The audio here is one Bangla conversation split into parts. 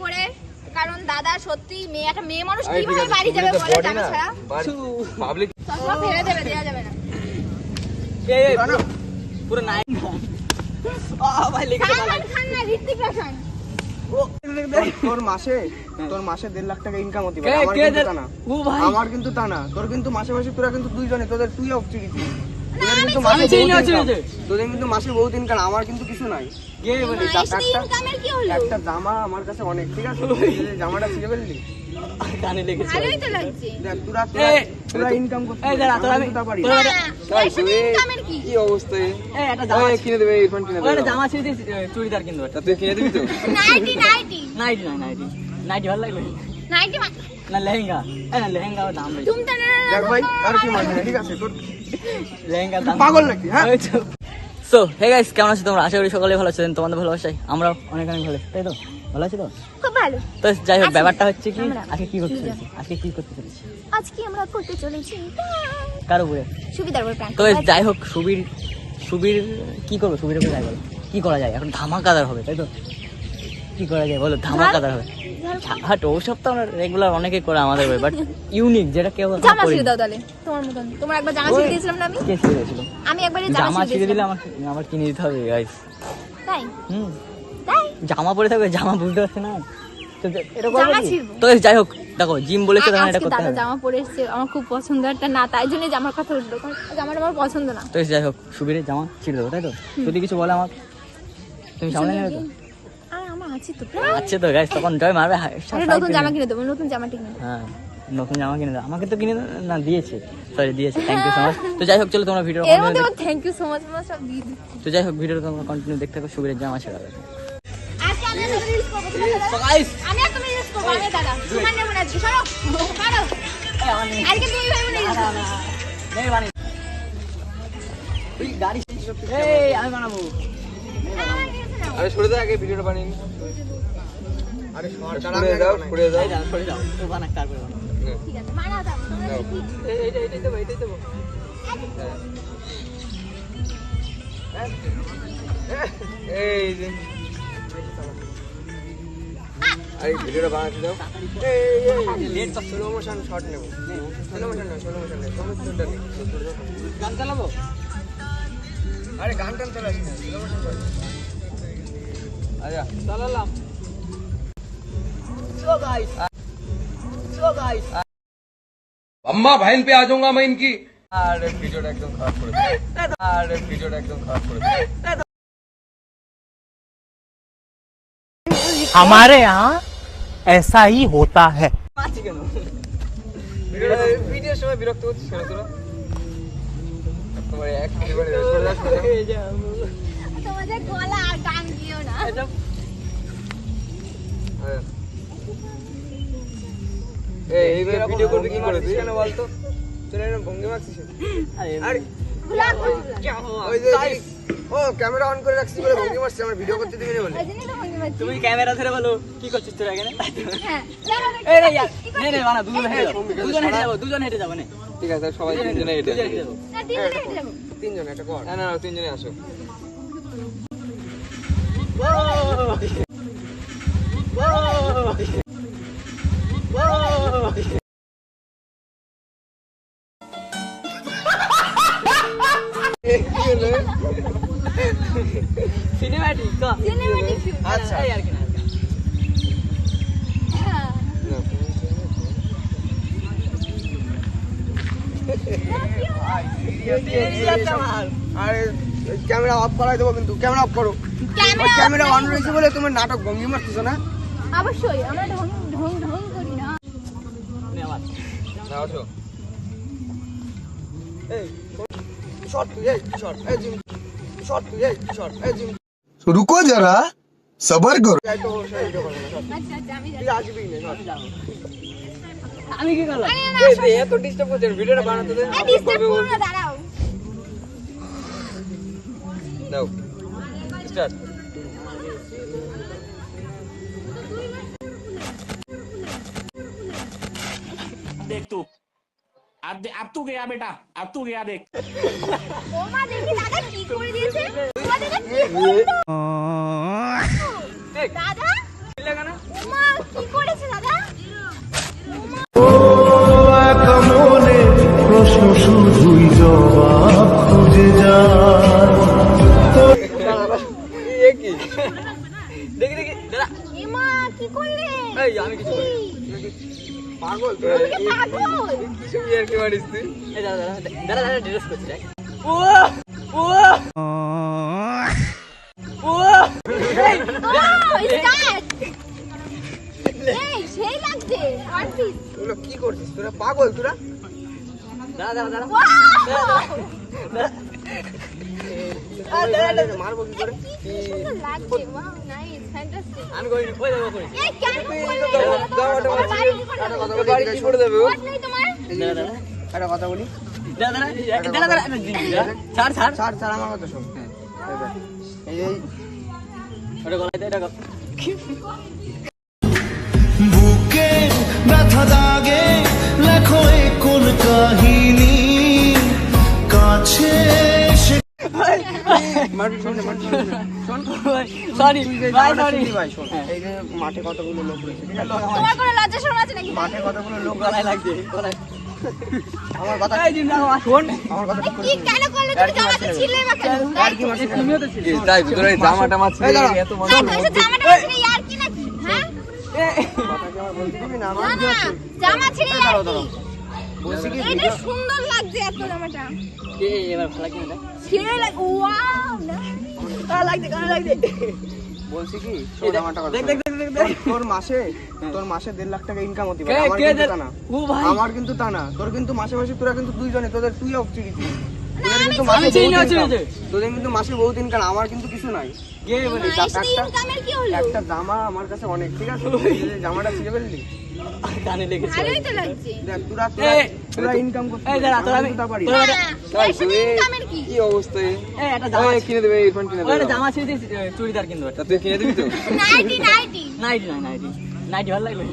করে কারণ দাদা সত্যি মেয়ে একটা মেয়ে মানুষ কীভাবে বাড়ি যাবে বলে না ছাড়া? পাবলিক চশমা ফেলে দেবে দেওয়া যাবে না। পুরো নাই ভাই লেগে সালমান খান না ঋত্বিক রোশন। তোর মাসে তোর মাসে দেড় লাখ টাকা ইনকাম হতে পারে আমার কিন্তু তা না। ও আমার কিন্তু তা না। তোর কিন্তু মাসে মাসে তোরা কিন্তু দুইজনে তোদের তুই অফ চিড়িতি তোদের কিন্তু মাসে চিনি না, বহুত চিনি income। না। তোদের কিন্তু মাসে বহুত ইনকাম আমার কিন্তু কিছু নাই। একটা জামা আমার কাছে অনেক ঠিক আছে? জামাটা ছিঁড়ে ফেললি। কানে লেগেছে। ভালোই তো লাগছে। দেখ তোরা তোরা ইনকাম করছিস এই দাঁড়া, তোরা আমি আমি- তা পারি তোরা- না। না, এর সাথে ইনকামের কি? অবস্থা এই একটা জামা কিনে দেবে ইরফান কিনে ওই একটা জামা ছিঁড়ে দিয়েছি, চুড়িদার কিনতে তা তুই কিনে দিবি তো? Nighty nighty. নাইটি নয় নাইটি। নাইটি ভালো লাগবে নাইটি না লেহেঙ্গা। না লেহেঙ্গার দাম বেশি। তুমি তো দেখ ভাই আর কি মানে ঠিক আছে? তোর পাগল নাকি হ্যাঁ? সো হে গাইস কেমন আছো তোমরা? আশা করি সকালে ভালো আছেন তোমাদের ভালোবাসাই আমরাও অনেক অনেক ভালো তাই তো? ভালো আছি তো? খুব ভালো। তো যাই হোক ব্যাপারটা হচ্ছে কি আজকে কি করতে চলেছি? আজকে কি করতে চলেছি? আজকে আমরা করতে চলেছি কার উপরে? সুবিধার উপর তো যাই হোক সুবীর সুবীর কি করব সুবীর উপরে যাই বলো? কি করা যায়? এখন ধামাকাদার হবে তাই তো? কি করা যায় বলো? ধামাকাদার হবে। হাট ওসব তো আমরা রেগুলার অনেকে করে আমাদের বাট ইউনিক যেটা কেউ জামা ছিঁড়ে দাও তাহলে তোমার মতন। তোমার একবার জামা ছিঁড়ে দিয়েছিলাম না আমি? কে ছিঁড়ে দিয়েছিল? আমি একবারে জামা ছিঁড়ে দিলে আমার আমার কিনে দিতে হবে গাইস তাই? হুম। তাই? জামা পরে থাকবে জামা বুঝতে পারছে না। তো যাই হোক দেখো জিম বলেছে তখন এটা করতে হবে। জামা পরে এসেছে আমার খুব পছন্দ একটা না তাই জন্য জামার কথা উঠল। কারণ জামাটা আমার পছন্দ না। তো যাই হোক সুবীরের জামা ছিঁড়ে দেবো তাই তো? যদি কিছু বলে আমার তুমি সামনে নেবে তো? আছে তো আচ্ছা তো গাইস তখন জয় মারবে হা- আরে নতুন জামা কিনে দেবো নতুন জামাটা কিনে হ্যাঁ নতুন জামা কিনে দাও আমাকে তো কিনে না দিয়েছে। সরি দিয়েছে থ্যাংক ইউ সো মাচ তো যাই হোক চলো তোমরা ভিডিও এর মধ্যে থ্যাংক ইউ সো মাচ আমার সব দিয়ে তো যাই হোক ভিডিও তোমরা কন্টিনিউ দেখতে থাকো সুবীরের জামা ছেড়ে দেবে আজকে আমি রিলস করব আছে দাদা? আমি একটা রিলস করব আরে দাদা তোমার নেব না সরো সরো। আজকে তুমি ভাই বলে গাড়ি এই আমি বানাবো। আরে সরে দাও আগে ভিডিওটা বানিয়ে নি। আরে সরে দাও সরে দাও এই দাও, তো বানাক তারপরে বানাও। ঠিক আছে মানা দাও এইটা এইটাই দেবো এইটাই দেবো। এই যে। আরে ভিডিওটা বানাতে দাও। লেট করছ স্লো মোশন শট নেব। স্লো মোশন না স্লো মোশন না স্লো মোশনটা নেই গান চালাবো? আরে গান টান চালাস না স্লো মোশন শট আচ্ছা চালালাম সো গাইস সো গাইস अम्मा बहन पे आ जाऊंगा मैं इनकी अरे ভিডিওটা একদম খারাপ করে দিল আরে ভিডিওটা একদম খারাপ করে দিল हमारे यहाँ ऐसा ही होता है মাছি কেন ভিডিওটা ভিডিওর সময় বিরক্ত হচ্ছিস কেন তোরা তোমার এক এবারে সরে যাও, সরে যাও। এই যে আমি- তোমাদের গলা আর গান দিও না। এই এইবার ভিডিও করবি কি করে তুই? কেন বলতো? তোর এরকম ভঙ্গি মারছিস আরে আরে ওই যে ও ক্যামেরা অন করে রাখছিস বলে ভঙ্গি মারছিস আমার ভিডিও করতে দিবি না বলে। তুমি ক্যামেরা ধরে বলো কি করছিস তোরা এখানে? হ্যাঁ এই রে ইয়ার নে নে বানা দুজন হেঁটে যাব দুজন হেঁটে যাব দুজন হেঁটে যাব নে। ঠিক আছে সবাই তিনজনে হেঁটে যাব। না, তিনজনে হেঁটে যাব। তিনজন একটা কর। না না, তিনজনে আসো। সিনেম্যাটিক তো shoot। আচ্ছা আর কি না আর কি না। আরে ক্যামেরা অফ করাই দেবো কিন্তু ক্যামেরা অফ করো। ক্যামেরা অন রয়েছে বলে তোমার নাটক ভঙ্গি মারতেছো না? অবশ্যই আমরা ঢং ঢং ঢং করি না। রুকো যারা সবার করো আমি কি করলাম? এত ডিস্টার্ব করছে ভিডিওটা বানাতে नौ देख तू। अब दे, अब तू गया बेटा। अब तू गया देख। देखी दादा की दिए दादा की दो। পাগল? কি পাগল! কিছু ইয়ার কি মারিস তুই? দাদা দাদা দাদা দাদা ড্রেস করছি ও ও ও ও স্টার্ট এই সেই লাগছে ওয়ান পিস এগুলো কি করছিস? তোরা পাগল তোরা? দাদা দাদা দাদা একটা কথা? বলি কথা বুকে ব্যথা সরি ভাই সরি ভাই শোন এই যে মাঠে কতগুলো লোক রয়েছে ঠিক আছে? তোমার কোনো লজ্জা শরম আছে নাকি? মাঠে কতগুলো লোক গলায় লাগছে গলায়। আমার কথা এই জিম রাখো শোন। আমার কথা কি কেন করলে তুমি জামাটা ছিলে বা কেন? আর কি মারছিস তুমিও তো ছিলে। তাই ভিতরে এই জামাটা মাছ এত তো এসে জামাটা ছিলে ইয়ার কি নাকি? হ্যাঁ? কথা কি আমার বলতে দিবি না না আমার জামা ছিলে দাঁড়াও, কি? কি? এটা সুন্দর লাগছে এত জামাটা। এ এবার ভালো না ছিলে লাগ ওয়াও না। বলছি কি শোন আমার দেখ দেখ তোর মাসে তোর মাসে দেড় লাখ টাকা ইনকাম হতে পারে আমার কিন্তু তা না। আমার কিন্তু তা না। তোর কিন্তু মাসে মাসে তোরা কিন্তু দুইজনে তোদের তুই অফ চিড়িছি তোদের কিন্তু মাসে বহুত ইনকাম আমার কিন্তু কিছু নাই। একটা জামা আমার কাছে অনেক ঠিক আছে? জামাটা ছিঁড়ে ফেললি। কানে লেগেছে। ভালোই তো লাগছে। দেখ তোরা তোরা ইনকাম করছিস এই দাঁড়া, তোরা আমি পারি। ইনকামের কি? কি অবস্থা এই? একটা জামা কিনে দেবে ইরফান কিনে দেবে। জামা ছিঁড়ে দিয়েছি, চুড়িদার কিনবো। তা তুই কিনে দিবি তো? Nighty nighty. Nighty nighty. Nighty ভালো লাগবে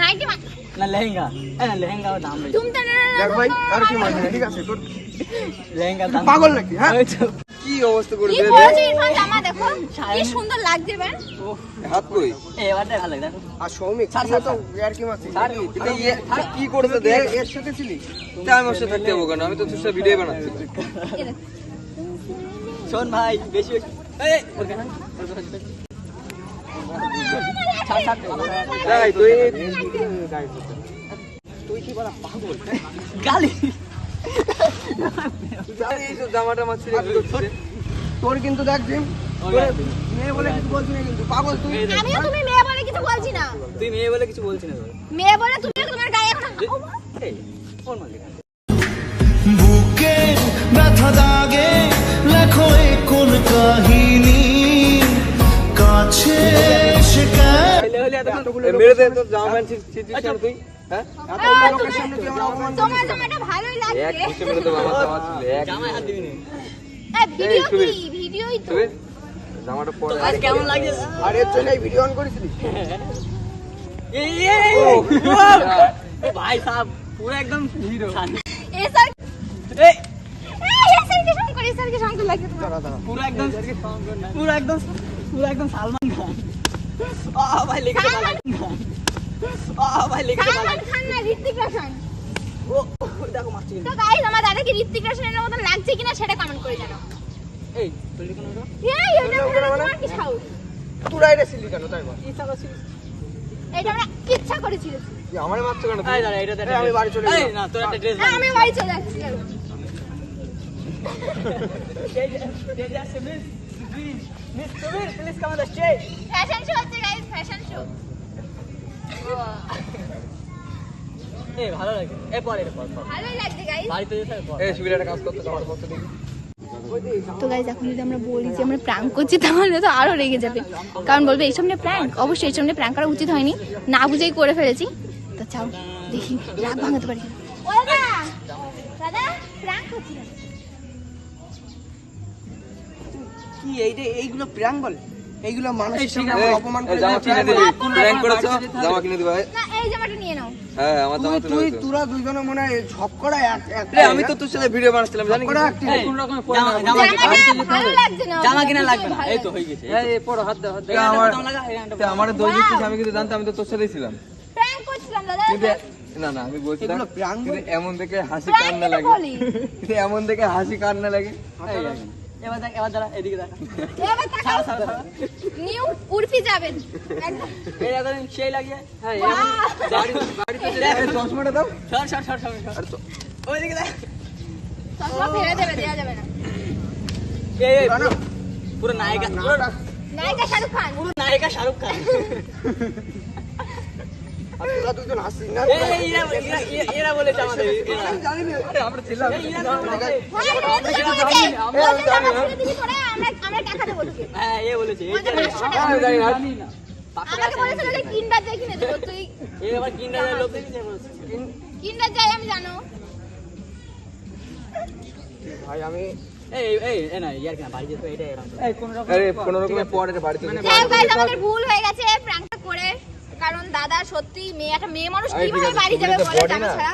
নাইটি না লেহেঙ্গা না লেহেঙ্গা দাম বেশি তুমি তো দেখ ভাই আর কি মারবি না ঠিক আছে তোর লেহেঙ্গা দাম পাগল নাকি হ্যাঁ কি অবস্থা করে ইরফান জামা দেখো কি সুন্দর লাগছে বে হাত কই ভালো লাগে দেখো আর সৌমিক ছাড়, ছাড়, তো আর কি। এটা ইয়ে কি করেছে দেখ এর সাথে ছিলি তা আমি ওর সাথে থাকতে কেন আমি তো তোর সাথে ভিডিও বানাচ্ছি শোন ভাই বেশি এই, ওর ছাড়, তাই তুই তুই কি বলা পাগল? গালি। জানি এই সব জামাটা মাছ ছিঁড়ে কি তোর কিন্তু দেখ মেয়ে বলে কিছু বলছি না কিন্তু পাগল তুই। আমিও তুমি মেয়ে বলে কিছু বলছি না। তুই মেয়ে বলে কিছু বলছি না তোর। মেয়ে বলে তুমি তোমার গায়ে এখন এই, ফোন বুকে ব্যথা দাগে লেখো কোন কাহিনী। জামাটা পরে কেমন আর ভিডিও অন করেছিলি ভাই সাহেব পুরো একদম হিরো এ স্যার একদম একদম পুরো একদম সালমান খান আ ভাই সালমান খান আ ভাই লেগেছে সালমান খান না ঋত্বিক রোশন। ও ও, দেখো মারছি তো গাইস আমার দাদাকে ঋত্বিক রোশনের মতো লাগছে কিনা সেটা কমেন্ট করে জানাও। এই তুই কোন ওটা এই এটা তোমার কি সাউথ তোরা এটা ছিলি কেন? তাই বল। ইচ্ছা করছিস? এটা আমরা ইচ্ছা করেছিল তুই আমারে মারছো কেন তুই? এই দাঁড়া এটা এই, আমি বাড়ি চলে এই গেলাম। না তোর একটা ড্রেস না আমি বাড়ি চলে যাচ্ছি চলো। হচ্ছে ভালো লাগে। এ পরে পর ভালোই লাগছে গাইস বাড়িতে যেতে পর এই সুবির কাজ করতে জামাটা করতে দেখি। তো গাইজ এখন যদি আমরা বলি যে আমরা প্র্যাঙ্ক করছি তাহলে তো আরও রেগে যাবে। কারণ বলবে এইসব নিয়ে প্র্যাঙ্ক অবশ্যই এইসব নিয়ে প্র্যাঙ্ক করা উচিত হয়নি। না বুঝেই করে ফেলেছি। তো চাও দেখি রাগ ভাঙাতে পারি দাদা প্র্যাঙ্ক করছি কি এইটা এইগুলো প্র্যাঙ্ক বলে এইগুলো মানুষের এই, সামনে ঠিক আমার অপমান করে জামা কিনে দিবি। প্র্যাঙ্ক করেছ? জামা কিনে দিবা না এই জামাটা নিয়ে নাও। হ্যাঁ আমার জামা তুই দিতো। তোরা দুইজনে মনে হয় এক এক রে, আমি তো তোর সাথে ভিডিও বানাচ্ছিলাম জানি করা কি? acting। এই, জামা জামা জামাটা ভালো লাগছে না জামা কিনা লাগবে। না এই তো হয়ে গেছে এই পড়ো হাত দাও হাত দাও আমার আমার দই! আমি কিন্তু জানতাম আমি তো তোর সাথেই ছিলাম। প্র্যাঙ্ক করছিলাম দাদা। না না আমি বলছিলাম এমন দেখে হাসি কান্না লাগে। এমন দেখে হাসি কান্না লাগে। এই, এই, এবার দেখ এবার দাঁড়া এদিকে দেখা। এবার তাকাও। নিউ উর্ফি যাবেন। এই এখন সেই লাগিয়ে হ্যাঁ বাহ! চশমাটা দাও। সর সর সর সর সর ওইদিকে দেখ। চশমা ফেলে দেবে দেওয়া যাবে না। এই পুরো নায়িকা পুরো নায়িকা শাহরুখ খান। পুরো নায়িকা শাহরুখ খান। আমাকে বলেছিল যে কিন্ডার যাই কিনে দেবো তুই কিন্ডারের লোক কিন্ডার যাই আমি জানো। ভাই আমি রকম রকমের পরে বাড়িতে আমাদের ভুল হয়ে গেছে কারণ দাদা সত্যি মেয়ে একটা মেয়ে মানুষ কীভাবে বাড়ি যাবে বলে ছাড়া?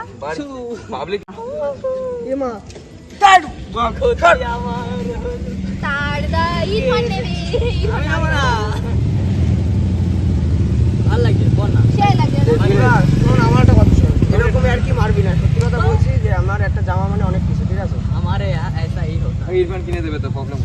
আমার একটা আর কি মারবি না। সত্যি কথা বলছি যে আমার একটা জামা মানে অনেক কিছু ঠিক আছে? আমার এই হতো কিনে দেবে তো প্রবলেম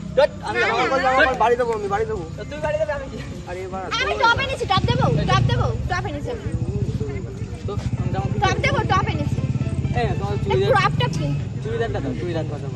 আমি বাড়ি দেবো আমি বাড়ি দেবো তুই বাড়ি যাবে আমি আরে এবার আমি টপ এনেছি টপ দেবো টপ দেবো। টপ এনেছি তো আমি জামা টপ দেবো টপ এনেছি। হ্যাঁ তোমার চুড়িদার ক্রপ টপ কিন্তু চুড়িদারটা দাও চুড়িদার কথা